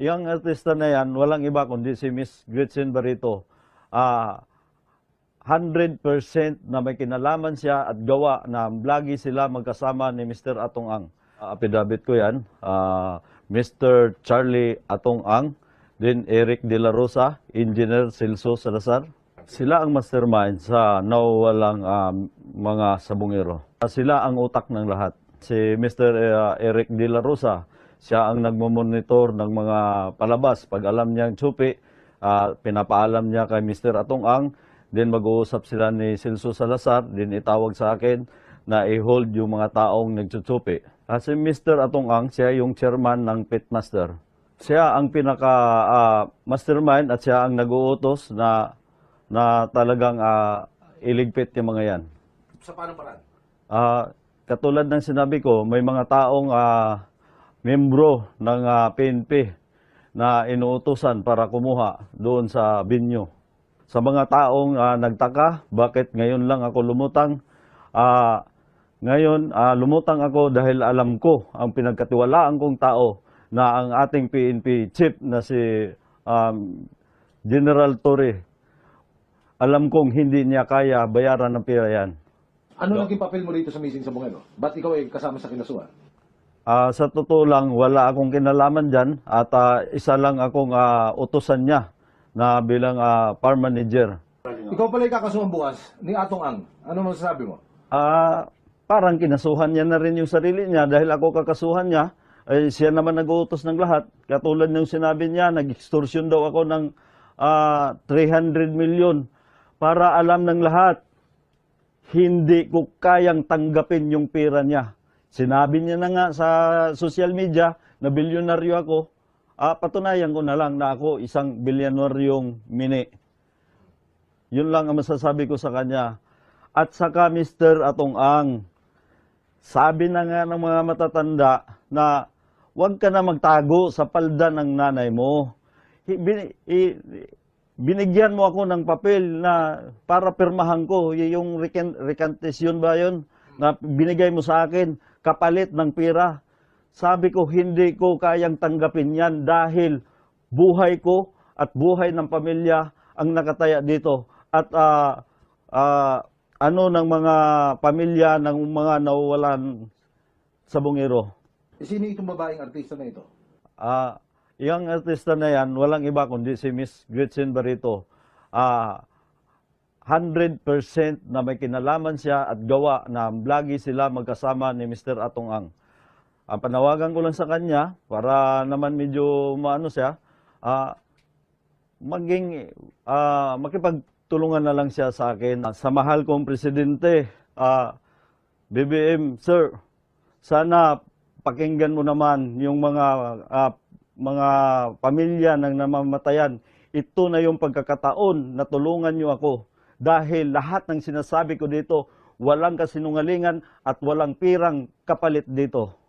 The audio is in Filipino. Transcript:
yung artista na yan, walang iba kundi si Miss Gretchen Barito. Ah, 100% na may kinalaman siya at gawa na lagi sila magkasama ni Mr. Atong Ang. Ah, affidavit ko yan, ah, Mr. Charlie Atong Ang, then Eric De La Rosa, Engineer Celso Salazar. Sila ang mastermind sa nawawalang ah, mga sabungero. Sila ang utak ng lahat. Si Mr. ah, Eric De La Rosa, siya ang nagmamonitor ng mga palabas. Pag alam niya ang tsupi, ah, pinapaalam niya kay Mr. Atong Ang, then mag-uusap sila ni Celso Salazar, then itawag sa akin na i-hold yung mga taong nagtsutsupi. Kasi Mr. Atong Ang, siya yung chairman ng Pitmaster. Siya ang pinaka ah, mastermind at siya ang nag-uutos na na talagang ah, iligpit yung mga yan. Sa paano paraan? Ah, katulad ng sinabi ko, may mga taong ah, membro ng ah, PNP na inuutosan para kumuha doon sa binyo. Sa mga taong ah, nagtaka, bakit ngayon lang ako lumutang? Ah, ngayon, ah, lumutang ako dahil alam ko ang pinagkatiwalaan kong tao na ang ating PNP chief na si um, General Torre. Alam kong hindi niya kaya bayaran ng pera yan. Ano naging papel mo rito sa Missing Sabongero? Ba't ikaw ay kasama sa kinasuhan? Ah, sa totoo lang, wala akong kinalaman dyan at ah, isa lang akong ah, utusan niya na bilang ah, farm manager. Ikaw pala yung kakasuhan bukas ni Atong Ang. Ano masasabi mo? Ah, parang kinasuhan niya na rin yung sarili niya dahil ako kakasuhan niya. Ay, siya naman nag-uutos ng lahat. Katulad ng sinabi niya, nag-extortion daw ako ng ah, 300 million para alam ng lahat, hindi ko kayang tanggapin yung pera niya. Sinabi niya na nga sa social media na bilyonaryo ako. Ah, patunayan ko na lang na ako isang bilyonaryong mini. Yun lang ang masasabi ko sa kanya. At saka Mr. Atong Ang, sabi na nga ng mga matatanda na huwag ka na magtago sa palda ng nanay mo. Binigyan mo ako ng papel na para pirmahan ko, yung recant- recantation ba yun? Na binigay mo sa akin, kapalit ng pera. Sabi ko, hindi ko kayang tanggapin yan dahil buhay ko at buhay ng pamilya ang nakataya dito. At ah, ah, ano ng mga pamilya ng mga nawawalan sa bungero. Eh, Sino itong babaeng artista na ito? Ah, yung artista na yan, walang iba kundi si Miss Gretchen Barito. Ah, 100% na may kinalaman siya at gawa na lagi sila magkasama ni Mr. Atong Ang. Ang panawagan ko lang sa kanya, para naman medyo maano siya, ah, maging ah, makipagtulungan na lang siya sa akin. Sa mahal kong presidente, ah, BBM, sir, sana pakinggan mo naman yung mga ah, mga pamilya ng namamatayan. Ito na yung pagkakataon na tulungan niyo ako dahil lahat ng sinasabi ko dito walang kasinungalingan at walang pirang kapalit dito.